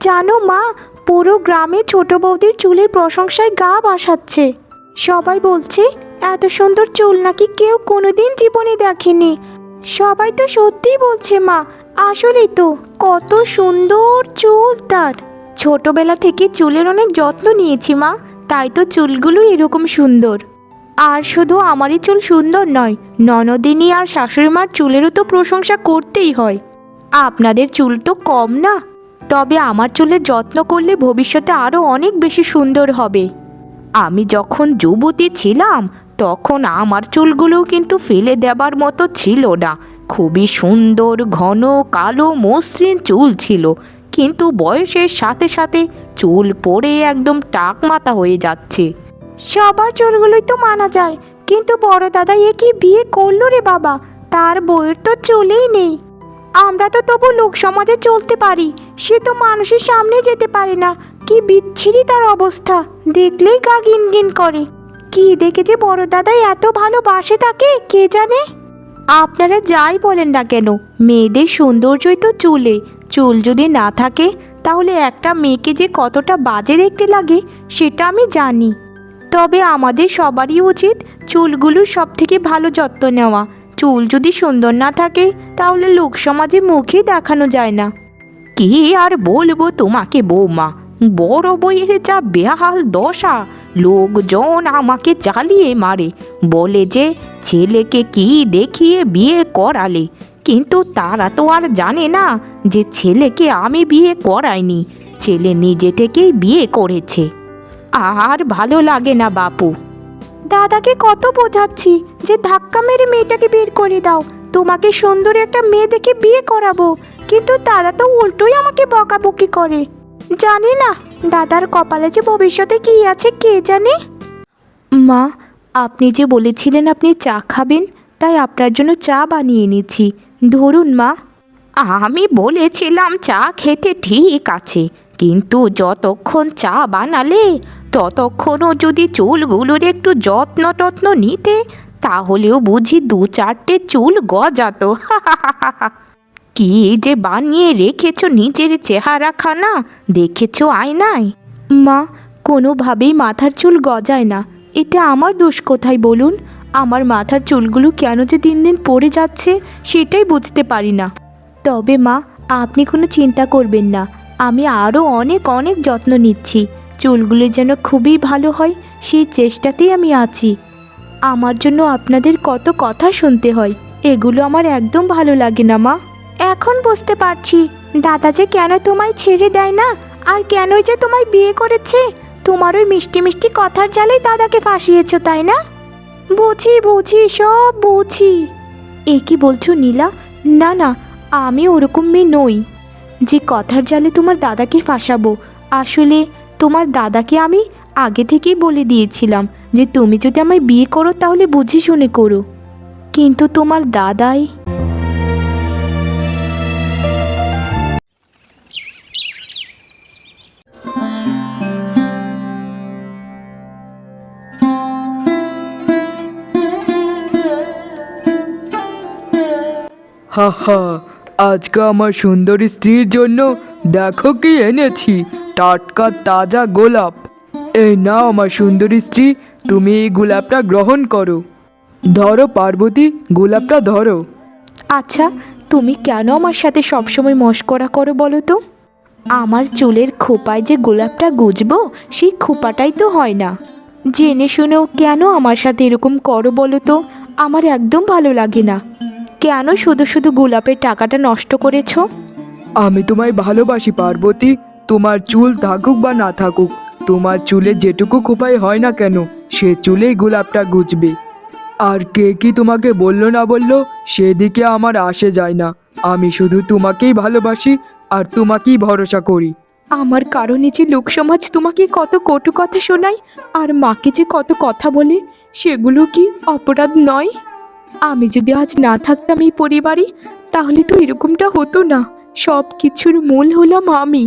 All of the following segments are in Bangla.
জানো মা, পুরো গ্রামে ছোট বৌদির চুলের প্রশংসায় গা বাসাচ্ছে। সবাই বলছে, এত সুন্দর চুল নাকি কেউ কোনোদিন জীবনে দেখেনি। সবাই তো সত্যিই বলছে মা, আসলেই তো, কত সুন্দর চুল তার। ছোটবেলা থেকে চুলের অনেক যত্ন নিয়েছি মা, তাই তো চুলগুলো এরকম সুন্দর। আর শুধু আমারই চুল সুন্দর নয়, ননদিনী আর শাশুড়ি মার চুলেরও তো প্রশংসা করতেই হয়। আপনাদের চুল তো কম না? তবে আমার চুলের যত্ন করলে ভবিষ্যতে আরও অনেক বেশি সুন্দর হবে। আমি যখন যুবতী ছিলাম, তখন আমার চুলগুলোও কিন্তু ফেলে দেবার মতো ছিল না। খুবই সুন্দর, ঘন, কালো, মসৃণ চুল ছিল। কিন্তু বয়সের সাথে সাথে চুল পড়ে একদম টাক মাথা হয়ে যাচ্ছে। সবার চুলগুলোই তো মানা যায়। কিন্তু বড় দাদা এ কি বিয়ে করল রে বাবা? তার বউয়ের তো চুলেই নেই। আমরা তো তবু লোক সমাজে চলতে পারি, সে তো মানুষের সামনে যেতে পারে না। কি বিচ্ছিরি তার অবস্থা, দেখলেই গা গিন গিন করে। কি দেখে যে বড় দাদা এত ভালোবাসে তাকে, কে জানে? আপনারা যাই বলেন না কেন, মেয়েদের সৌন্দর্যই তো চুলে। চুল যদি না থাকে, তাহলে একটা মেয়েকে যে কতটা বাজে দেখতে লাগে, সেটা আমি জানি। তবে আমাদের সবারই উচিত চুলগুলোর সব থেকে ভালো যত্ন নেওয়া। চুল যদি সুন্দর না থাকে, তাহলে লোক সমাজে মুখে দেখানো যায় না। কি আর বলব তোমাকে বৌমা? বড় বইয়ের যা বেহাল দশা, লোকজন আমাকে চালিয়ে মারে। বলে যে, ছেলেকে কি দেখিয়ে বিয়ে করালে? কিন্তু তারা তো আর জানে না যে ছেলেকে আমি বিয়ে করাইনি। ছেলে নিজে থেকেই বিয়ে করেছে। আর ভালো লাগে না বাপু। দাদাকে কত বোঝাচ্ছি যে ধাক্কা মেরে মেয়েটাকে বের করে দাও। তোমাকে সুন্দর একটা মেয়ে দেখে বিয়ে করাবো। কিন্তু দাদা তো উল্টোই আমাকে বকাবকি করে। জানি না দাদার কপালে যে ভবিষ্যতে কি আছে কে জানে? মা আপনি যে বলেছিলেন আপনি চা খাবেন তাই আপনার জন্য চা বানিয়ে এনেছি। ধরুন মা। আমি বলেছিলাম চা খেতে ঠিক আছে কিন্তু যতক্ষণ চা বানালে ততক্ষণও যদি চুলগুলোর একটু যত্ন টত্ন নিতে, তাহলেও বুঝি দু চারটে চুল গজাতো। কি যে বানিয়ে রেখেছো নিজের চেহারা খানা দেখেছ আয়নায়? মা, কোনোভাবেই মাথার চুল গজায় না। এতে আমার দোষ কোথায় বলুন? আমার মাথার চুলগুলো কেন যে দিন দিন পড়ে যাচ্ছে, সেটাই বুঝতে পারি না। তবে মা, আপনি কোনো চিন্তা করবেন না। আমি আরও অনেক অনেক যত্ন নিচ্ছি। চুলগুলো যেন খুবই ভালো হয়, সেই চেষ্টাতেই আমি আছি। আমার জন্য আপনাদের কত কথা শুনতে হয়, এগুলো আমার একদম ভালো লাগে না, মা। এখন বুঝতে পারছি, দাদা যে কেন তোমায় ছেড়ে দেয় না, আর কেনই যে তোমায় বিয়ে করেছে, তোমার ওই মিষ্টি মিষ্টি কথার জালেই দাদাকে ফাঁসিয়েছ, তাই না? বুঝি বুঝি, সব বুঝি। এ কি বলছো, নীলা? না না, আমি ওরকম মেয়ে নই। যে কথার জালে তোমার দাদাকে ফাঁসাবো, আসলে তোমার দাদাকে আমি আগে থেকেই বলে দিয়েছিলাম যে তুমি যদি আমায় বিয়ে করো তাহলে বুঝে শুনে করো। কিন্তু তোমার দাদাই হা হা, আজকে আমার সুন্দরী স্ত্রীর জন্য দেখো কি এনেছি। টাটকা তাজা গোলাপ। এই নাও আমার সুন্দরী স্ত্রী তুমি এই গোলাপটা গ্রহণ করো। ধরো পার্বতী গোলাপটা ধরো। আচ্ছা তুমি কেন আমার সাথে সবসময় মস্করা করো বলো তো? আমার চুলের খোপায় যে গোলাপটা গুজবো সেই খোপাটাই তো হয় না। জেনে শুনেও কেন আমার সাথে এরকম করো বলো তো? আমার একদম ভালো লাগে না। কেন শুধু শুধু গোলাপের টাকাটা নষ্ট করেছ? আমি তোমায় ভালোবাসি পার্বতী। তোমার চুল থাকুক বা না থাকুক, তোমার চুলে যেটুকু খোপাই হয় না কেন, সে চুলেই গোলাপটা গুজবে। আর কে কি তোমাকে বলল না বলল, সেদিকে আমার আসে যায় না। আমি শুধু তোমাকেই ভালোবাসি আর তোমাকেই ভরসা করি। আমার কারণে যে লোকসমাজ তোমাকে কত কটু কথা শোনায়, আর মাকে যে কত কথা বলে, সেগুলো কি অপরাধ নয়? আমি যদি আজ না থাকতাম এই পরিবারে, তাহলে তো এরকমটা হতো না। সব কিছুর মূল হলাম আমি।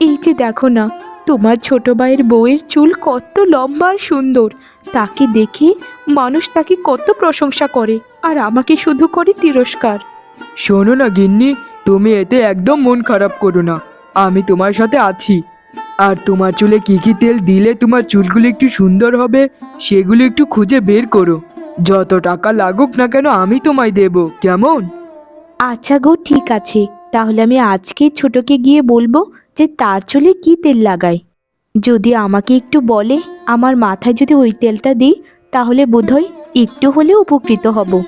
এই যে দেখো না তোমার ছোট ভাইয়ের বউয়ের চুল কত লম্বা আর সুন্দর। তাকে দেখে মানুষ তাকে কত প্রশংসা করে আর আমাকে শুধু করে তিরস্কার। শোনো না গিন্নি তুমি এতে একদম মন খারাপ করো না। আমি তোমার সাথে আছি। আর তোমার চুলে কি কি তেল দিলে তোমার চুলগুলো একটু সুন্দর হবে সেগুলো একটু খুঁজে বের করো। যত টাকা লাগুক না কেন আমি তোমায় দেব কেমন? আচ্ছা গো ঠিক আছে। তাহলে আমি আজকে ছোটকে গিয়ে বলব যে তার চুলে কি তেল লাগায়? যদি আমাকে একটু বলে, আমার মাথায় যদি ওই তেলটা দিই, তাহলে বোধহয় একটু হলেও উপকৃত হব।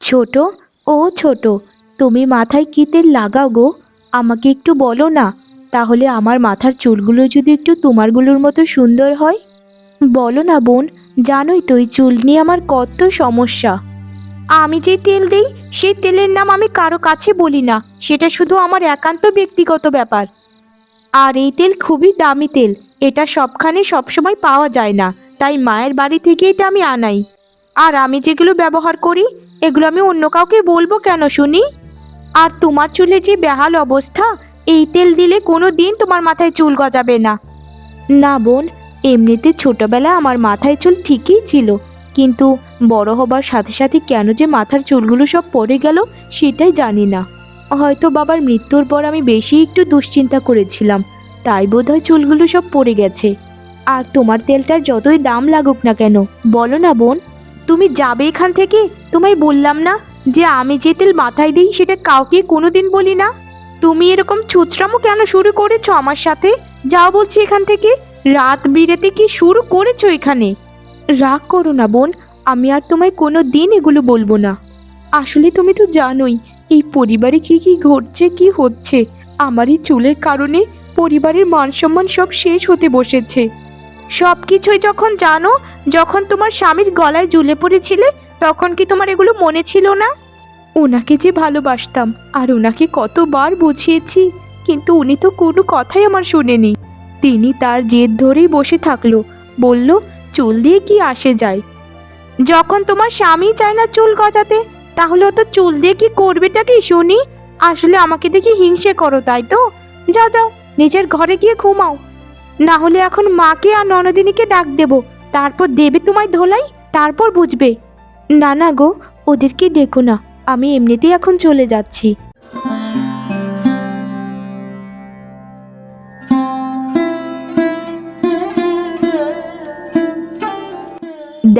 ছোট, ও ছোট, তুমি মাথায় কি তেল লাগাও গো? আমাকে একটু বলো না, তাহলে আমার মাথার চুলগুলো যদি একটু তোমারগুলোর মতো সুন্দর হয়? বলো না বোন জানোই তো এই চুল নিয়ে আমার কত সমস্যা। আমি যে তেল দিই, সেই তেলের নাম আমি কারও কাছে বলি না। সেটা শুধু আমার একান্ত ব্যক্তিগত ব্যাপার। আর এই তেল খুবই দামি তেল। এটা সবখানে সবসময় পাওয়া যায় না। তাই মায়ের বাড়ি থেকে এটা আমি আনাই। আর আমি যেগুলো ব্যবহার করি, এগুলো আমি অন্য কাউকে বলব কেন শুনি? আর তোমার চুলে যে বেহাল অবস্থা, এই তেল দিলে কোনো দিন তোমার মাথায় চুল গজাবে না। না বোন এমনিতে ছোটবেলা আমার মাথায় চুল ঠিকই ছিল, কিন্তু বড় হবার সাথে সাথে কেন যে মাথার চুলগুলো সব পড়ে গেল সেটাই জানি না। হয়তো বাবার মৃত্যুর পর আমি বেশি একটু দুশ্চিন্তা করেছিলাম, তাই বোধহয় চুলগুলো সব পড়ে গেছে। আর তোমার তেলটার যতই দাম লাগুক না কেন, বলো না বোন। তুমি যাবে এখান থেকে? তোমায় বললাম না যে আমি যে তেল মাথায় দিই সেটা কাউকে কোনোদিন বলি না? তুমি এরকম ছুচরামো কেন শুরু করেছ আমার সাথে? যাও বলছি এখান থেকে। রাত বিরেতে কি শুরু করেছ এখানে? রাগ করো না বোন, আমি আর তোমায় কোনো দিন এগুলো বলব না। আসলে তুমি তো জানোই, এই পরিবারে কি কি ঘটছে, কি হচ্ছে। আমার এই চুলের কারণে পরিবারের মান সম্মান সব শেষ হতে বসেছে। সব কিছুই যখন জানো, যখন তোমার স্বামীর গলায় ঝুলে পড়েছিলে, তখন কি তোমার এগুলো মনে ছিল না? ওনাকে যে ভালোবাসতাম, আর ওনাকে কতবার বুঝিয়েছি, কিন্তু উনি তো কোনো কথাই আমার শুনেনি। তিনি তার জেদ ধরেই বসে থাকল। বলল, চুল দিয়ে কি আসে যায়? যখন তোমার স্বামী চায় না চুল গজাতে, তাহলে অত চুল দিয়ে কি করবেটা কি শুনি? আসলে আমাকে দেখি হিংসে করো, তাই তো? যাও যাও, নিজের ঘরে গিয়ে ঘুমাও। না হলে এখন মাকে আর ননদিনীকে ডাক দেব। তারপর দেবে তোমায় ধোলাই, তারপর বুঝবে। না না গো, ওদেরকে ডেকো না, আমি এমনিতেই এখন চলে যাচ্ছি।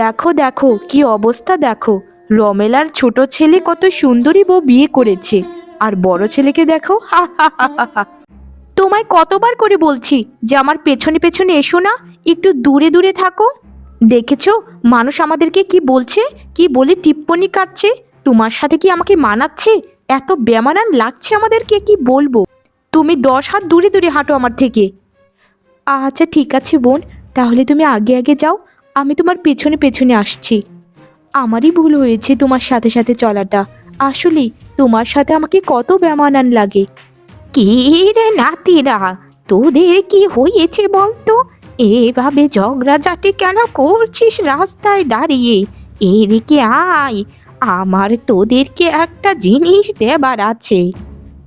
দেখো দেখো, কি অবস্থা দেখো। রমেলার ছোট ছেলে কত সুন্দরী বউ বিয়ে করেছে। আর বড় ছেলেকে দেখো, হা হা হা হা। তোমায় কতবার করে বলছি যে আমার পেছনে পেছনে এসো না, একটু দূরে দূরে থাকো। দেখেছ, মানুষ আমাদেরকে কি বলছে, কি বলে টিপ্পনি কাটছে? তোমার সাথে কি আমাকে মানাচ্ছে? এত বেমানান লাগছে আমাদেরকে, কি বলব? তুমি দশ হাত দূরে দূরে হাঁটো আমার থেকে। আচ্ছা ঠিক আছে বোন, তাহলে তুমি আগে আগে যাও। আমি তোমার পেছনে পেছনে আসছি। আমারই ভুল হয়েছে তোমার সাথে সাথে চলাটা। আসলে তোমার সাথে আমাকে কত বেমানান লাগে। কি রে নাতিরা, তোদের কি হয়েছে বলতো? এভাবে ঝগড়াঝাটি কেন করছিস রাস্তায় দাঁড়িয়ে? এদিকে আয়, আমার তোদেরকে একটা জিনিস দেবার আছে।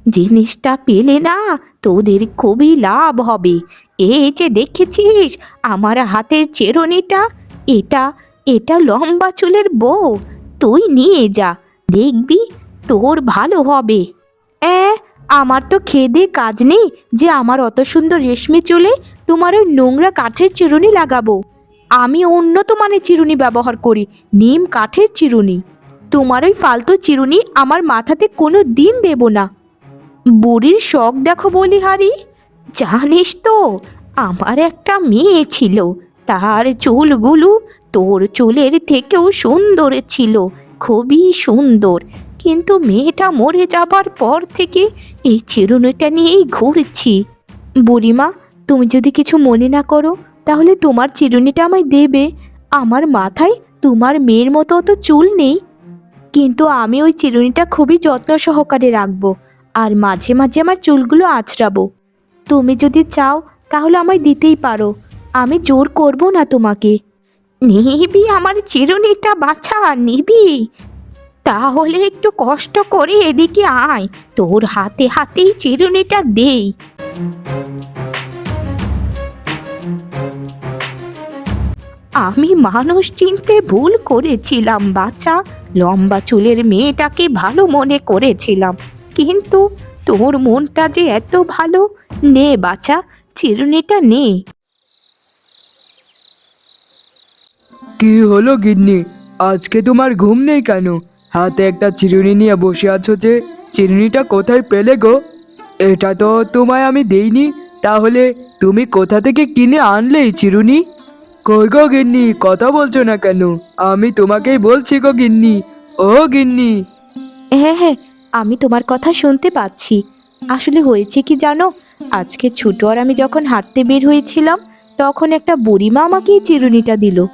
জিনিসটা পেলে না তোদের খুবই লাভ হবে। এই যে দেখেছিস, আমার হাতের চেরনিটা? এটা এটা লম্বা চুলের বউ। তুই নিয়ে যা, দেখবি তোর ভালো হবে। এ, আমার তো খেদে কাজ নেই যে আমার অত সুন্দর রেশমি চুলে তোমার ওই নোংরা কাঠের চিরুনি লাগাবো। আমি উন্নত মানের চিরুনি ব্যবহার করি, নিম কাঠের চিরুনি। তোমার ওই ফালতু চিরুনি আমার মাথাতে কোনো দিন দেব না। বুড়ির শখ দেখো বলিহারি। জানিস তো, আমার একটা মেয়ে ছিল। তার চুলগুলো তোর চুলের থেকেও সুন্দর ছিল, খুবই সুন্দর। কিন্তু মেয়েটা মরে যাবার পর থেকে এই চিরুনিটা নিয়েই ঘুরছি। বুড়িমা, তুমি যদি কিছু মনে না করো, তাহলে তোমার চিরুনিটা আমায় দেবে। আমার মাথায় তোমার মেয়ের মতো অত চুল নেই। কিন্তু আমি ওই চিরুনিটা খুবই যত্ন সহকারে রাখব আর মাঝে মাঝে আমার চুলগুলো আঁচড়াবো। তুমি যদি চাও, তাহলে আমায় দিতেই পারো। আমি জোর করব না তোমাকে। নিবি, আমার চিরুনিটা বাছা, নিবি। তাহলে একটু কষ্ট করে এদিকে আয়, তোর হাতে হাতেই চিরুনিটা দেই। আমি মানুষ চিনতে ভুল করেছিলাম বাচ্চা লম্বা চুলের মেয়েটাকে ভালো মনে করেছিলাম। কিন্তু তোর মনটা যে এত ভালো, নে বাচ্চা চিরুনিটা নে। কি হলো গিন্নি? আজকে তোমার ঘুম নেই কেন? হাতে একটা চিরুনি নিয়ে বসে আছো যে, চিরুনিটা কোথায় পেলে গো? এটা তো তোমায় আমি দেইনি। তাহলে তুমি কোথা থেকে কিনে আনলে এই চিরুনি? কই গো গিন্নি, কথা বলছো না কেন? আমি তোমাকেই বলছি গো গিন্নি। ও গিন্নি। হ্যাঁ হ্যাঁ আমি তোমার কথা শুনতে পাচ্ছি। আসলে হয়েছে কি জানো? আজকে ছোটো আর আমি যখন হাঁটতে বের হয়েছিলাম, তখন একটা বুড়িমা আমাকে এই চিরুনিটা দিল।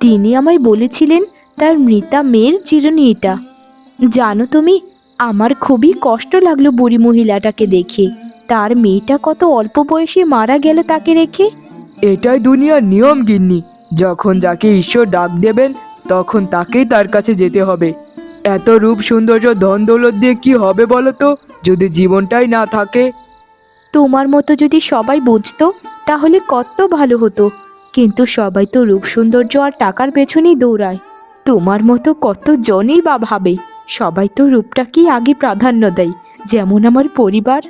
তিনি আমায় বলেছিলেন তার মৃতা মেয়ের চিরুনি এটা জানো তুমি আমার খুবই কষ্ট লাগল বুড়ি মহিলাটাকে দেখে। তার মেয়েটা কত অল্প বয়সে মারা গেল তাকে রেখে? এটাই দুনিয়ার নিয়ম গিন্নি। যখন যাকে ঈশ্বর ডাক দেবেন তখন তাকেই তার কাছে যেতে হবে। এত রূপ সৌন্দর্য ধন দৌলত দিয়ে কি হবে বলো তো? যদি জীবনটাই না থাকে। তোমার মতো যদি সবাই বুঝতো তাহলে কত ভালো হতো। কিন্তু সবাই তো রূপ সৌন্দর্য আর টাকার পেছনেই দৌড়ায়। তোমার মতো কত জনই বা ভাবে, সবাই তো রূপটাকেই আগে প্রাধান্য দেয়, যেমন আমার পরিবার।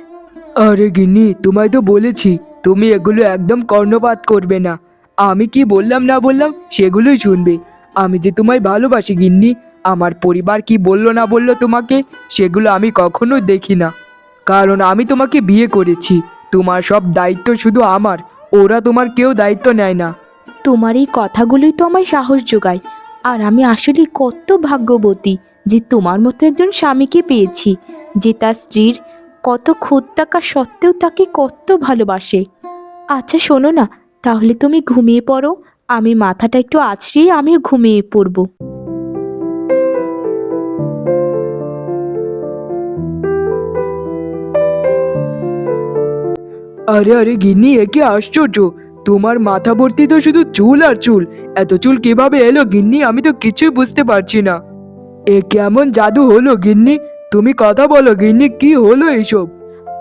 আরে গিন্নি, তোমায় তো বলেছি, তুমি এগুলো একদম কর্ণপাত করবে না। আমি কি বললাম না বললাম, সেগুলোই শুনবে। আমি যে তোমায় ভালোবাসি গিন্নি, আমার পরিবার কি বলল না বলল তোমাকে, সেগুলো আমি কখনো দেখি না। কারণ আমি তোমাকে বিয়ে করেছি, তোমার সব দায়িত্ব শুধু আমার ওরা তোমার কেউ দায়িত্ব নেয় না। তোমার এই কথাগুলোই তো আমায় সাহস যোগায়। আর আমি আসলে কত ভাগ্যবতী যে তোমার মতো একজন স্বামীকে পেয়েছি, যে তার স্ত্রীর কত খুদ থাকা সত্ত্বেও তাকে কত ভালোবাসে। আচ্ছা শোনো না, তাহলে তুমি ঘুমিয়ে পড়ো, আমি মাথাটা একটু আছড়িয়ে আমিও ঘুমিয়ে পড়ব। আরে আরে, গিন্নি একে আশ্চর্য? তোমার মাথা ভর্তি তো শুধু চুল আর চুল। এত চুল কীভাবে এলো গিন্নি, আমি তো কিছুই বুঝতে পারছি না। এ কেমন জাদু হলো গিন্নি? তুমি কথা বলো গিন্নি, কি হলো এইসব?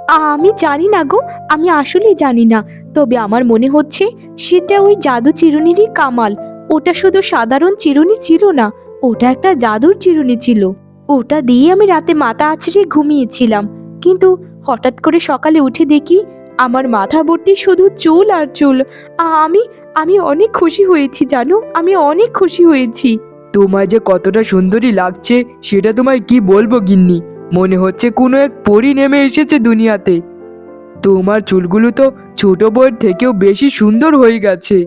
আমি জানি না গো, আমি আসলেই জানি না। তবে আমার মনে হচ্ছে, সেটা ওই জাদু চিরুনিরই কামাল। ওটা শুধু সাধারণ চিরুনি ছিল না, ওটা একটা জাদুর চিরুনি ছিল। ওটা দিয়ে আমি রাতে মাথা আছড়ে ঘুমিয়েছিলাম। কিন্তু হঠাৎ করে সকালে উঠে দেখি আমার মাথা ভর্তি শুধু চুল আর চুল। আমি আমি অনেক খুশি হয়েছি, জানো? আমি অনেক খুশি হয়েছি। তোমায় যে কতটা সুন্দরী লাগছে, সেটা তোমায় কি বলব, গিন্নি? মনে হচ্ছে কোনো এক পরি নেমে এসেছে দুনিয়াতে। তোমার চুলগুলো তো ছোট বইয়ের থেকেও বেশি সুন্দর হয়ে গেছে।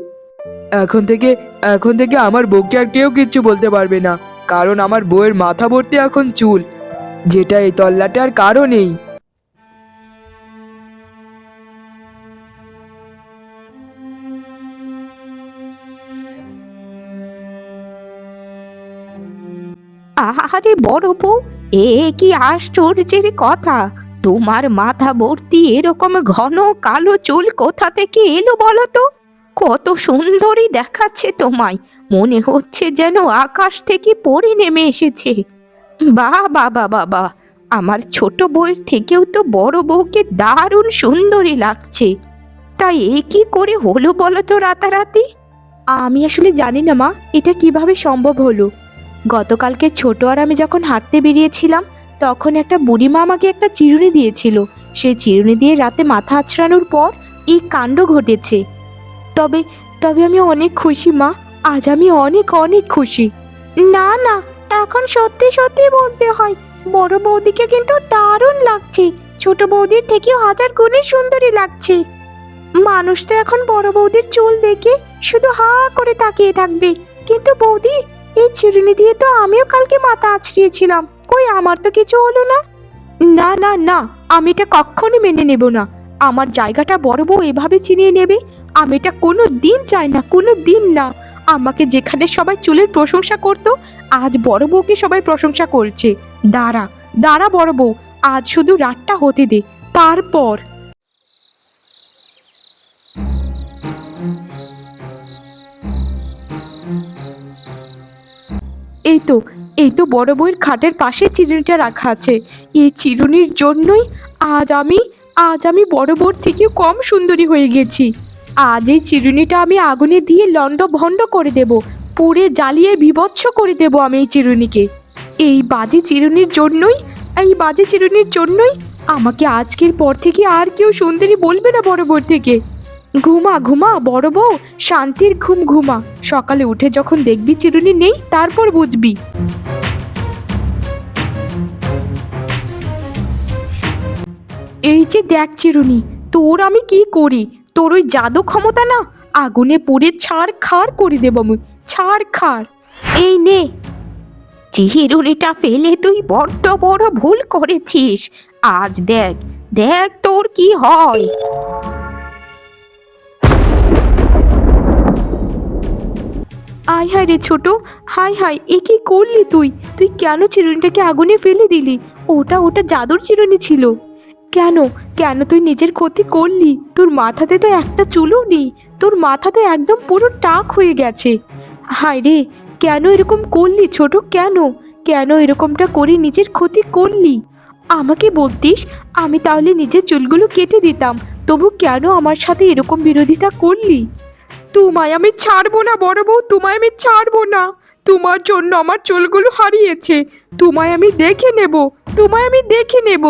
এখন থেকে এখন থেকে আমার বউকে আর কেউ কিচ্ছু বলতে পারবে না। কারণ আমার বউয়ের মাথা ভর্তি এখন চুল। যেটা এই তল্লাটার কারও নেই। আহারে বড় বউ, এ কি আশ্চর্যের কথা? তোমার মাথা ভর্তি এরকম ঘন কালো চুল কোথা থেকে এলো বলো তো? কত সুন্দরী দেখাচ্ছে তোমায়, মনে হচ্ছে যেন আকাশ থেকে পড়ে নেমে এসেছে। বাহ বাবা বাবা আমার ছোট বউয়ের থেকেও তো বড় বউকে দারুণ সুন্দরী লাগছে। তাই এ কি করে হলো বলো তো রাতারাতি? আমি আসলে জানি না মা, এটা কীভাবে সম্ভব হলো? গতকালকে ছোট আর আমি যখন হাঁটতে বেরিয়েছিলাম, তখন একটা বুড়িমা আমাকে একটা চিরুনি দিয়েছিল। সেই চিরুনি দিয়ে রাতে মাথা আছড়ানোর পর এই কাণ্ড ঘটেছে। তবে তবে আমি অনেক খুশি, মা। আজ আমি অনেক অনেক খুশি। না না, এখন সত্যি সত্যি বলতে হয়, বড় বৌদিকে কিন্তু দারুণ লাগছে। ছোট বৌদির থেকেও হাজার গুণে সুন্দরী লাগছে। মানুষ তো এখন বড় বৌদির চুল দেখে শুধু হা করে তাকিয়ে থাকবে। কিন্তু বৌদি এই চিরুনি দিয়ে তো আমিও কালকে মাথা আছড়িয়েছিলাম। কই, আমার তো কিছু হলো না? না না না, আমি এটা কখনই মেনে নেব না। আমার জায়গাটা বড় বউ এভাবে চিনিয়ে নেবে, আমি এটা কোনো দিন চাই না কোনো দিন না। আমাকে যেখানে সবাই চুলের প্রশংসা করতো, আজ বড় বউকে সবাই প্রশংসা করছে। দাঁড়া দাঁড়া বড় বউ, আজ শুধু রাতটা হতে দে, তারপর। এই তো এই তো বড় বউয়ের খাটের পাশে চিরুনিটা রাখা আছে। এই চিরুনির জন্যই আজ আমি আজ আমি বড় বউর থেকেও কম সুন্দরী হয়ে গেছি। আজ এই চিরুনিটা আমি আগুনে দিয়ে লন্ড ভণ্ড করে দেব, পুড়ে জ্বালিয়ে বিভৎস করে দেব আমি এই চিরুনিকে। এই বাজে চিরুনির জন্যই, এই বাজে চিরুনির জন্যই আমাকে আজকের পর থেকে আর কেউ সুন্দরী বলবে না বড় বউ থেকে। ঘুমা ঘুমা, বড় বউ, শান্তির ঘুম ঘুমা। সকালে উঠে যখন দেখবি চিরুনি নেই, তারপর বুঝবি। এই যে দেখ চিরুনি, তোর আমি কি করি? তোর ওই জাদু ক্ষমতা না? আগুনে পুড়ে ছাড় খাড় করে দেব আমি, ছাড় খাড়। এই নে। চিরুনিটা ফেলে তুই বড্ড বড় ভুল করেছিস। আজ দেখ দেখ তোর কি হয়। আয় হায় রে ছোট হাই হাই এ কি করলি তুই? তুই কেন চিরুনিটাকে আগুনে ফেলে দিলি? ওটা ওটা জাদুর চিরুনি ছিল। কেন? কেন তুই নিজের ক্ষতি করলি? তোর মাথাতে তো একটা চুলও নেই। তোর মাথা তো একদম পুরো টাক হয়ে গেছে। হায় রে, কেন এরকম করলি ছোট, কেন? কেন এরকমটা করে নিজের ক্ষতি করলি? আমাকে বলতিস, আমি তাহলে নিজের চুলগুলো কেটে দিতাম। তবু কেন আমার সাথে এরকম বিরোধিতা করলি? তোমায় আমি ছাড়বো না, বড় বউ, তোমায় আমি ছাড়বো না। তোমার জন্য আমার চুলগুলো হারিয়েছে। তোমায় আমি দেখে নেব, তোমায় আমি দেখে নেব।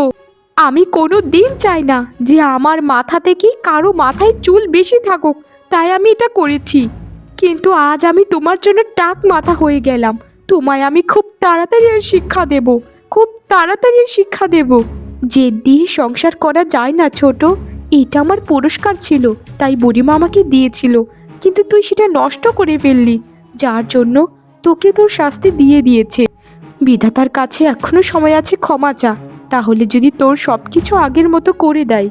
আমি কোনো দিন চাই না যে আমার মাথা থেকে কারও মাথায় চুল বেশি থাকুক, তাই আমি এটা করেছি। কিন্তু আজ আমি তোমার জন্য টাক মাথা হয়ে গেলাম। তোমায় আমি খুব তাড়াতাড়ি এর শিক্ষা দেব, খুব তাড়াতাড়ি শিক্ষা দেব। যে দিয়ে সংসার করা যায় না ছোট, এটা আমার পুরস্কার ছিল, তাই বুড়িমা আমাকে দিয়েছিল। কিন্তু তুই সেটা নষ্ট করে ফেললি, যার জন্য তোকে তোর শাস্তি দিয়ে দিয়েছে। বিধাতার কাছে এখনও সময় আছে ক্ষমা চা, তাহলে যদি তোর সব কিছু আগের মতো করে দেয়।